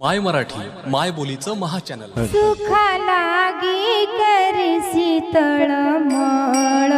माय मराठी माय बोलीचं महा चॅनल सुखा लागी शीतळ तळमळ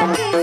Thank you.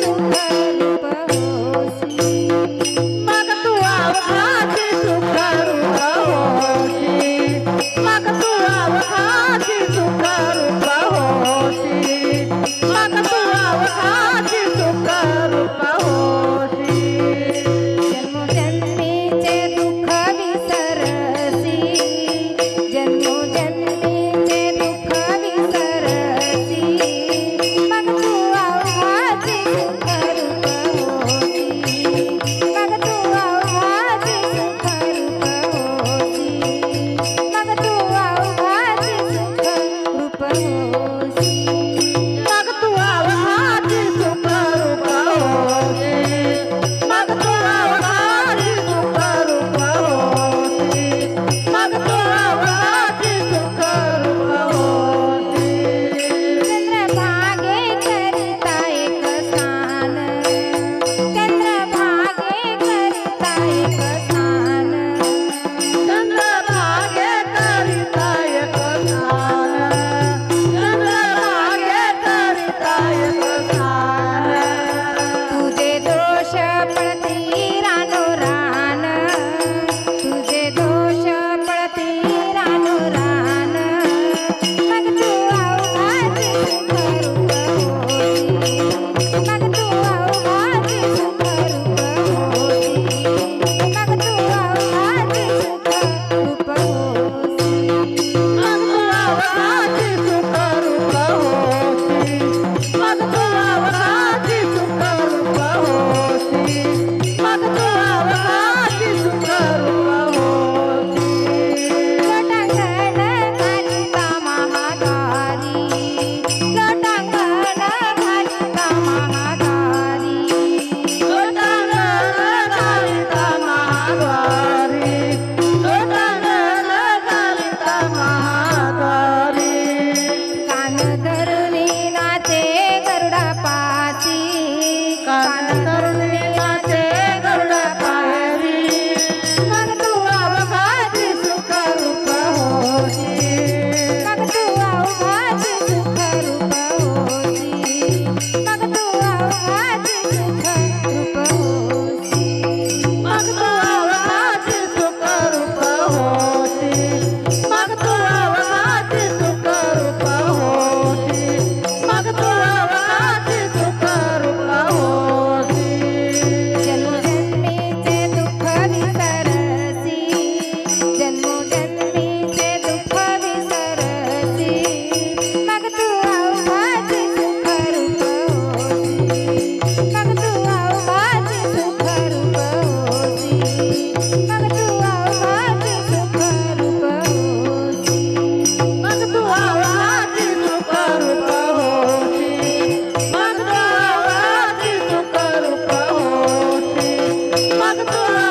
Bye.